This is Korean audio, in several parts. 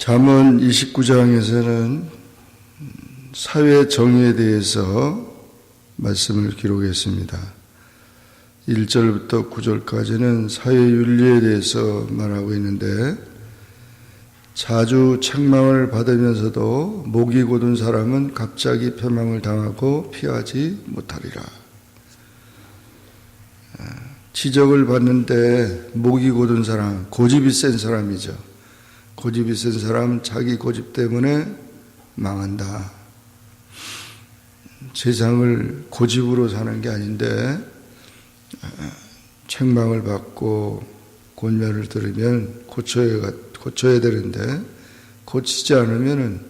잠언 29장에서는 사회 정의에 대해서 말씀을 기록했습니다. 1절부터 9절까지는 사회 윤리에 대해서 말하고 있는데 자주 책망을 받으면서도 목이 곧은 사람은 갑자기 패망을 당하고 피하지 못하리라. 지적을 받는데 목이 곧은 사람, 고집이 센 사람이죠. 고집이 센 사람 자기 고집 때문에 망한다. 세상을 고집으로 사는 게 아닌데 책망을 받고 권면을 들으면 고쳐야 고쳐야 되는데 고치지 않으면은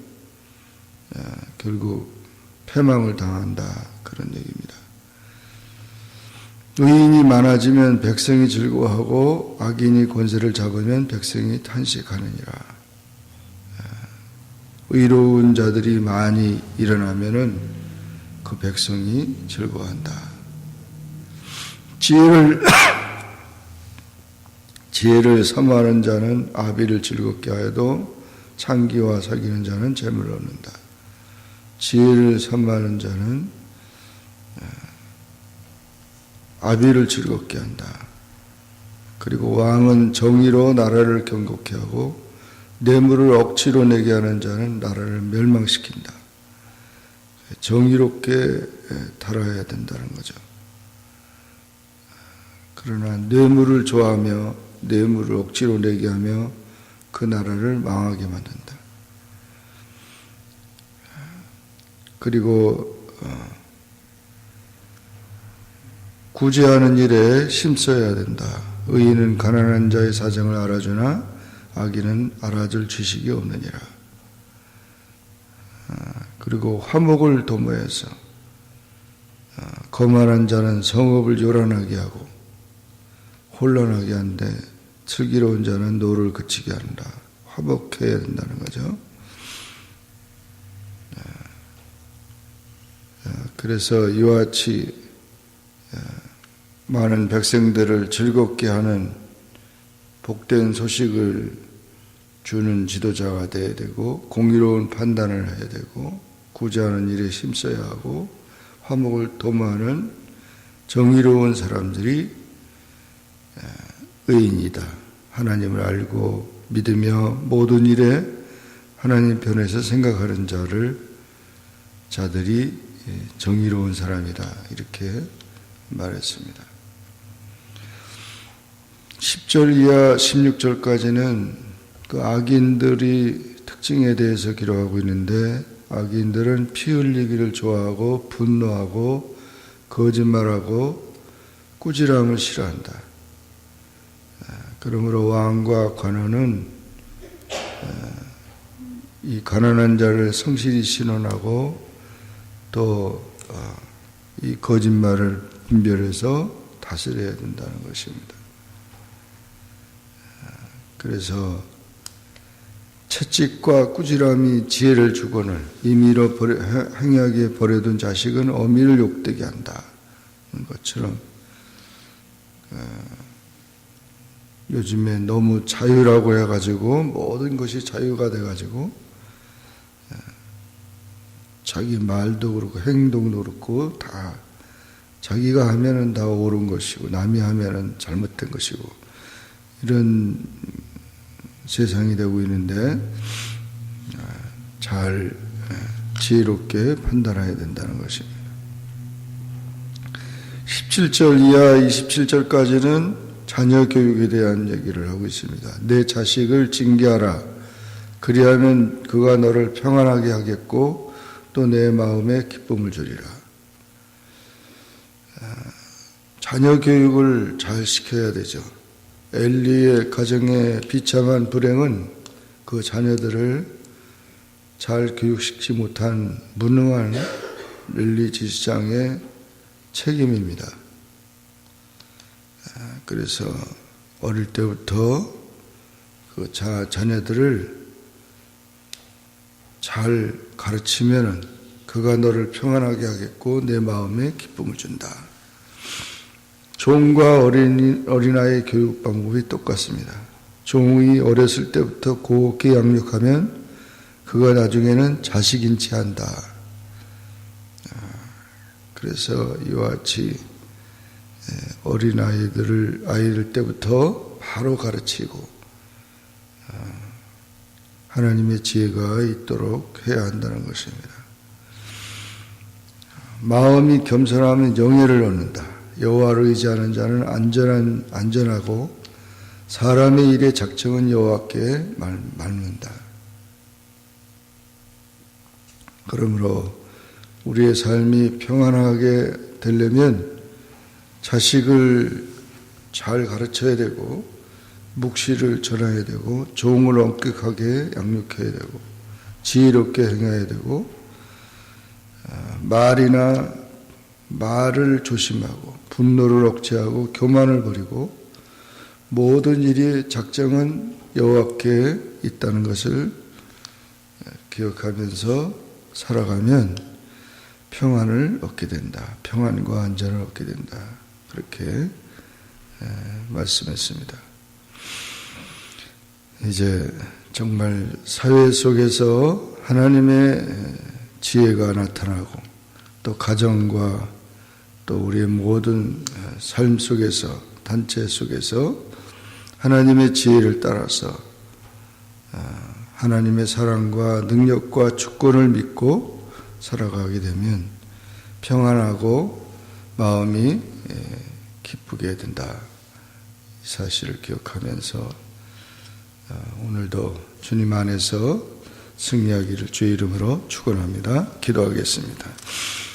결국 패망을 당한다 그런 얘기입니다. 의인이 많아지면 백성이 즐거워하고 악인이 권세를 잡으면 백성이 탄식하느니라. 의로운 자들이 많이 일어나면은 그 백성이 즐거워한다. 지혜를 지혜를 사모하는 자는 아비를 즐겁게 하여도 창기와 사귀는 자는 재물을 얻는다. 지혜를 사모하는 자는 아비를 즐겁게 한다. 그리고 왕은 정의로 나라를 경고케 하고 뇌물을 억지로 내게 하는 자는 나라를 멸망시킨다. 정의롭게 달아야 된다는 거죠. 그러나 뇌물을 좋아하며 뇌물을 억지로 내게 하며 그 나라를 망하게 만든다. 그리고 구제하는 일에 힘써야 된다. 의인은 가난한 자의 사정을 알아주나 악인은 알아줄 지식이 없느니라. 그리고 화목을 도모해서 거만한 자는 성읍을 요란하게 하고 혼란하게 하는데 슬기로운 자는 노를 그치게 한다. 화목해야 된다는 거죠. 그래서 이와 같이 많은 백성들을 즐겁게 하는 복된 소식을 주는 지도자가 되어야 되고 공의로운 판단을 해야 되고 구제하는 일에 힘써야 하고 화목을 도모하는 정의로운 사람들이 의인이다. 하나님을 알고 믿으며 모든 일에 하나님 편에서 생각하는 자를 자들이 정의로운 사람이다. 이렇게 말했습니다. 10절 이하 16절까지는 그 악인들이 특징에 대해서 기록하고 있는데 악인들은 피 흘리기를 좋아하고 분노하고 거짓말하고 꾸지람을 싫어한다. 그러므로 왕과 관원은 이 가난한 자를 성실히 신원하고 또 이 거짓말을 분별해서 다스려야 된다는 것입니다. 그래서 채찍과 꾸지람이 지혜를 주거늘 임의로 버려, 행하게 버려둔 자식은 어미를 욕되게 한다. 것처럼 요즘에 너무 자유라고 해가지고 모든 것이 자유가 돼가지고 자기 말도 그렇고 행동도 그렇고 다 자기가 하면은 다 옳은 것이고 남이 하면은 잘못된 것이고 이런 세상이 되고 있는데 잘 지혜롭게 판단해야 된다는 것입니다. 17절 이하 27절까지는 자녀 교육에 대한 얘기를 하고 있습니다. 내 자식을 징계하라. 그리하면 그가 너를 평안하게 하겠고 또 내 마음에 기쁨을 주리라. 자녀 교육을 잘 시켜야 되죠. 엘리의 가정의 비참한 불행은 그 자녀들을 잘 교육시키지 못한 무능한 엘리 지시장의 책임입니다. 그래서 어릴 때부터 그 자, 자녀들을 잘 가르치면은 그가 너를 평안하게 하겠고 내 마음에 기쁨을 준다. 종과 어린이, 어린아이의 교육 방법이 똑같습니다. 종이 어렸을 때부터 곱게 양육하면 그가 나중에는 자식인지 한다. 아, 그래서 이와 같이 어린 아이들을 아이들 때부터 바로 가르치고 아, 하나님의 지혜가 있도록 해야 한다는 것입니다. 마음이 겸손하면 영예를 얻는다. 여호와를 의지하는 자는 안전한 안전하고 사람의 일의 작정은 여호와께 말- 말는다. 그러므로 우리의 삶이 평안하게 되려면 자식을 잘 가르쳐야 되고 묵시를 전해야 되고 종을 엄격하게 양육해야 되고 지혜롭게 행해야 되고 아, 말이나 말을 조심하고 분노를 억제하고 교만을 버리고 모든 일의 작정은 여호와께 있다는 것을 기억하면서 살아가면 평안을 얻게 된다. 평안과 안전을 얻게 된다. 그렇게 말씀했습니다. 이제 정말 사회 속에서 하나님의 지혜가 나타나고 또 가정과 또 우리의 모든 삶 속에서 단체 속에서 하나님의 지혜를 따라서 하나님의 사랑과 능력과 주권을 믿고 살아가게 되면 평안하고 마음이 기쁘게 된다. 이 사실을 기억하면서 오늘도 주님 안에서 승리하기를 주의 이름으로 축원합니다. 기도하겠습니다.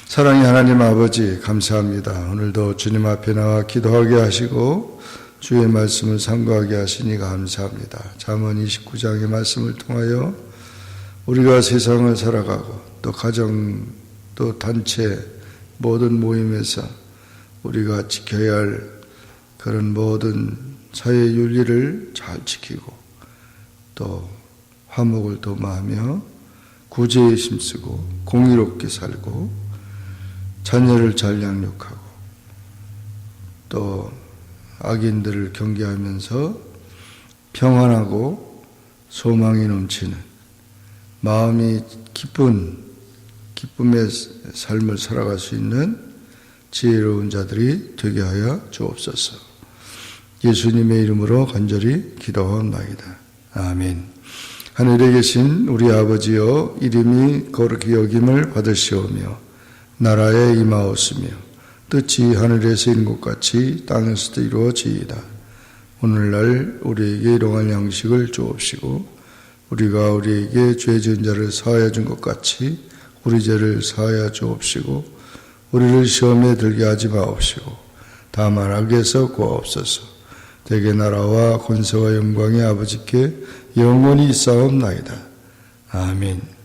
사랑의 하나님 아버지 감사합니다. 오늘도 주님 앞에 나와 기도하게 하시고 주의 말씀을 상고하게 하시니 감사합니다. 잠언 29장의 말씀을 통하여 우리가 세상을 살아가고 또 가정 또 단체 모든 모임에서 우리가 지켜야 할 그런 모든 사회 윤리를 잘 지키고 또 화목을 도모하며 구제에 힘쓰고 공의롭게 살고 자녀를 잘 양육하고 또 악인들을 경계하면서 평안하고 소망이 넘치는 마음이 기쁜 기쁨의 삶을 살아갈 수 있는 지혜로운 자들이 되게 하여 주옵소서. 예수님의 이름으로 간절히 기도하옵나이다. 아멘. 하늘에 계신 우리 아버지여 이름이 거룩히 여김을 받으시오며 나라에 임하옵으며 뜻이 하늘에서 있는 것 같이 땅에서도 이루어지이다. 오늘날 우리에게 일용할 양식을 주옵시고 우리가 우리에게 죄 지은 자를 사하여 준 것 같이 우리 죄를 사하여 주옵시고 우리를 시험에 들게 하지 마옵시고 다만 악에서 구하옵소서. 대개 나라와 권세와 영광의 아버지께 영원히 있사옵나이다. 아멘